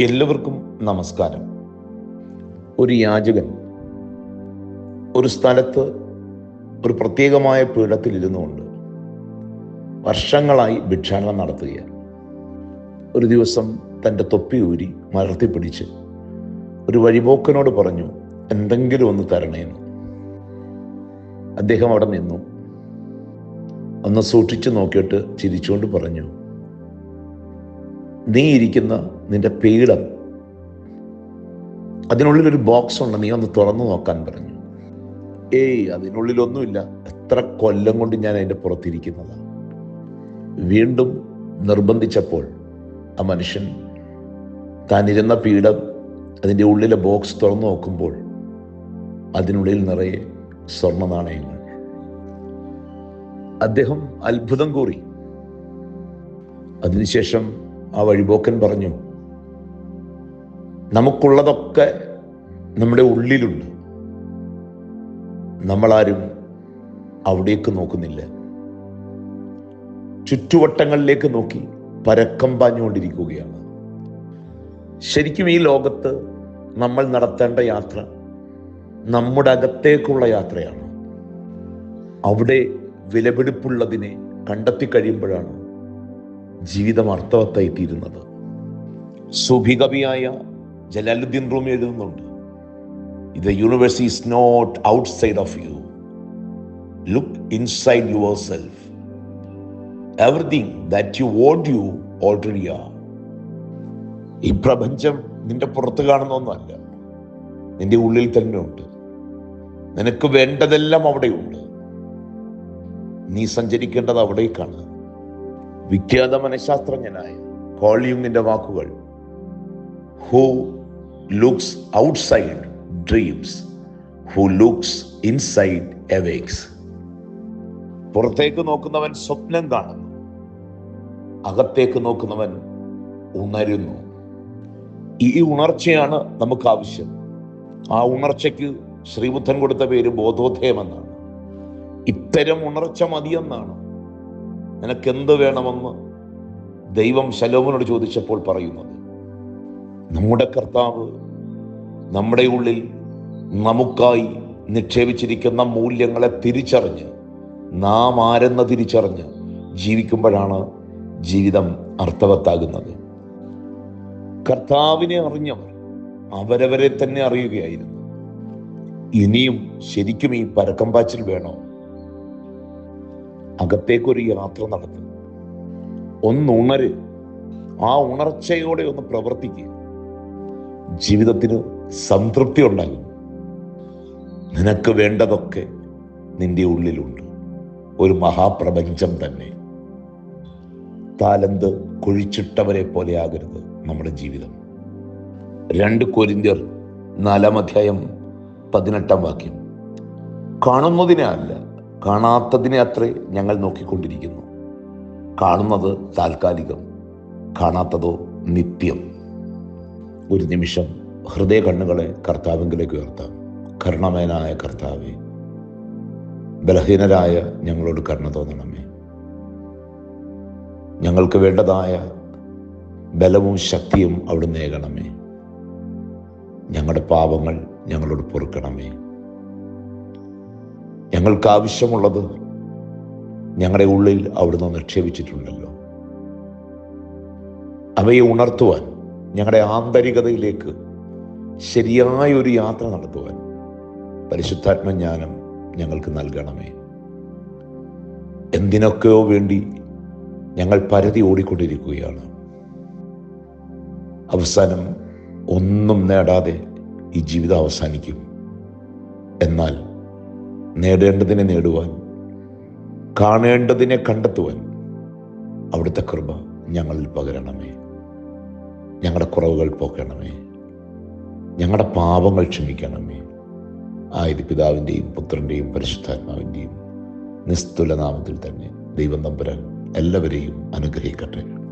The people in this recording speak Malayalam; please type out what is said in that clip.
എല്ലാവർക്കും നമസ്കാരം. ഒരു യാചകൻ ഒരു സ്ഥലത്ത് ഒരു പ്രത്യേകമായ പീഠത്തിൽ ഇരുന്നുകൊണ്ട് വർഷങ്ങളായി ഭിക്ഷാടനം നടത്തുകയാണ്. ഒരു ദിവസം തന്റെ തൊപ്പി ഊരി മലർത്തിപ്പിടിച്ച് ഒരു വഴിപോക്കനോട് പറഞ്ഞു എന്തെങ്കിലും ഒന്ന് തരണേന്ന്. അദ്ദേഹം അവിടെ നിന്നു. ഒന്ന് സൂക്ഷിച്ചു നോക്കിയിട്ട് ചിരിച്ചുകൊണ്ട് പറഞ്ഞു നീ ഇരിക്കുന്ന നിന്റെ പീഠം. അതിനുള്ളിൽ ഒരു ബോക്സ് ഉണ്ട്. നീ ഒന്ന് തുറന്നു നോക്കാൻ പറഞ്ഞു. ഏയ് അതിനുള്ളിലൊന്നുമില്ല. എത്ര കൊല്ലം കൊണ്ട് ഞാൻ അതിന്റെ പുറത്തിരിക്കുന്നതാണ് വീണ്ടും നിർബന്ധിച്ചപ്പോൾ ആ മനുഷ്യൻ താനിരുന്ന പീഠം അതിന്റെ ഉള്ളിലെ ബോക്സ് തുറന്നു നോക്കുമ്പോൾ അതിനുള്ളിൽ നിറയെ സ്വർണ നാണയങ്ങൾ അദ്ദേഹം അത്ഭുതം കൂറി. അതിനുശേഷം ആ വഴിപോക്കൻ പറഞ്ഞു നമുക്കുള്ളതൊക്കെ നമ്മുടെ ഉള്ളിലുണ്ട്. നമ്മളാരും അവിടേക്ക് നോക്കുന്നില്ല. ചുറ്റുവട്ടങ്ങളിലേക്ക് നോക്കി പരക്കം പാഞ്ഞുകൊണ്ടിരിക്കുകയാണ്. ശരിക്കും ഈ ലോകത്ത് നമ്മൾ നടത്തേണ്ട യാത്ര നമ്മുടെ അകത്തേക്കുള്ള യാത്രയാണ്. അവിടെ വിലപിടിപ്പുള്ളതിനെ കണ്ടെത്തി കഴിയുമ്പോഴാണ് ജീവിതം അർത്ഥവത്തായി തീരുന്നത് സുഭികവിയായ ജലാലുദ്ദീൻ റൂമി എഴുതുന്നുണ്ട്. The universe is not side of you look inside yourself everything that you want you already are ഈ പ്രപഞ്ചം നിന്റെ പുറത്ത് കാണുന്ന ഒന്നല്ല നിന്റെ ഉള്ളിൽ തന്നെ ഉണ്ട് നിനക്ക് വേണ്ടതെല്ലാം അവിടെയുണ്ട്. നീ സഞ്ചരിക്കേണ്ടത് അവിടേക്കാണ്. വിഖ്യാത മനഃശാസ്ത്രജ്ഞനായ കോളിയുങ്ങിന്റെ വാക്കുകൾ who looks outside dreams who looks inside awakes പുറത്തേക്ക് നോക്കുന്നവൻ സ്വപ്നം കാണുന്നു അകത്തേക്ക് നോക്കുന്നവൻ ഉണരുന്നു. ഈ ഉണർച്ചയാണ് നമുക്ക് ആവശ്യം. ആ ഉണർച്ചയ്ക്ക് ശ്രീബുദ്ധൻ കൊടുത്ത പേര് ബോധോദയം എന്നാണ് ഇത്തരം ഉണർച്ച മതിയെന്നാണ് നിനക്ക് എന്ത് വേണമെന്ന് ദൈവം ശലോമനോട് ചോദിച്ചപ്പോൾ പറയുന്നത്. നമ്മുടെ കർത്താവ് നമ്മുടെ ഉള്ളിൽ നമുക്കായി നിക്ഷേപിച്ചിരിക്കുന്ന മൂല്യങ്ങളെ തിരിച്ചറിഞ്ഞ് നാം ആരെന്ന് തിരിച്ചറിഞ്ഞ് ജീവിക്കുമ്പോഴാണ് ജീവിതം അർത്ഥവത്താകുന്നത്. കർത്താവിനെ അറിഞ്ഞവർ അവരവരെ തന്നെ അറിയുകയായിരുന്നു. ഇനിയും ശരിക്കും ഈ പരക്കം പാച്ചിൽ വേണോ? അകത്തേക്കൊരു യാത്ര നടത്തും ഒന്ന് ഉണര് ആ ഉണർച്ചയോടെ ഒന്ന് പ്രവർത്തിക്കുക. ജീവിതത്തിന് സംതൃപ്തി ഉണ്ടാകും. നിനക്ക് വേണ്ടതൊക്കെ നിന്റെ ഉള്ളിലുണ്ട്. ഒരു മഹാപ്രപഞ്ചം തന്നെ. താലന്ത് കുഴിച്ചിട്ടവരെ പോലെ ആകരുത് നമ്മുടെ ജീവിതം. രണ്ട് കൊരിന്ത്യർ നാലാം അധ്യായം പതിനെട്ടാം വാക്യം. കാണുന്നതിനെ അല്ല കാണാത്തതിനെ അത്രേ ഞങ്ങൾ നോക്കിക്കൊണ്ടിരിക്കുന്നു. കാണുന്നത് താൽക്കാലികം കാണാത്തതോ നിത്യം. ഒരു നിമിഷം ഹൃദയ കണ്ണുകളെ കർത്താവിങ്കിലേക്ക് ഉയർത്താം. കർണമേനായ കർത്താവെ ബലഹീനരായ ഞങ്ങളോട് കരുണ തോന്നണമേ. ഞങ്ങൾക്ക് വേണ്ടതായ ബലവും ശക്തിയും അവിടുന്ന് നേകണമേ ഞങ്ങളുടെ പാപങ്ങൾ ഞങ്ങളോട് പൊറുക്കണമേ. ഞങ്ങൾക്ക് ആവശ്യമുള്ളത് ഞങ്ങളുടെ ഉള്ളിൽ അവിടുന്ന് നിക്ഷേപിച്ചിട്ടുണ്ടല്ലോ. അവയെ ഉണർത്തുവാൻ ഞങ്ങളുടെ ആന്തരികതയിലേക്ക് ശരിയായ ഒരു യാത്ര നടത്തുവാൻ പരിശുദ്ധാത്മജ്ഞാനം ഞങ്ങൾക്ക് നൽകണമേ. എന്തിനൊക്കെയോ വേണ്ടി ഞങ്ങൾ പരതി ഓടിക്കൊണ്ടിരിക്കുകയാണ്. അവസാനം ഒന്നും നേടാതെ ഈ ജീവിതം അവസാനിക്കും. എന്നാൽ നേടേണ്ടതിനെ നേടുവാൻ കാണേണ്ടതിനെ കണ്ടെത്തുവാൻ അവിടുത്തെ കൃപ ഞങ്ങളിൽ പകരണമേ. ഞങ്ങളുടെ കുറവുകൾ പോക്കണമേ. ഞങ്ങളുടെ പാപങ്ങൾ ക്ഷമിക്കണമേ. ആയത് പിതാവിന്റെയും പുത്രന്റെയും പരിശുദ്ധാത്മാവിന്റെയും നിസ്തുല നാമത്തിൽ തന്നെ ദൈവം നമ്പുരാൻ എല്ലാവരെയും അനുഗ്രഹിക്കട്ടെ.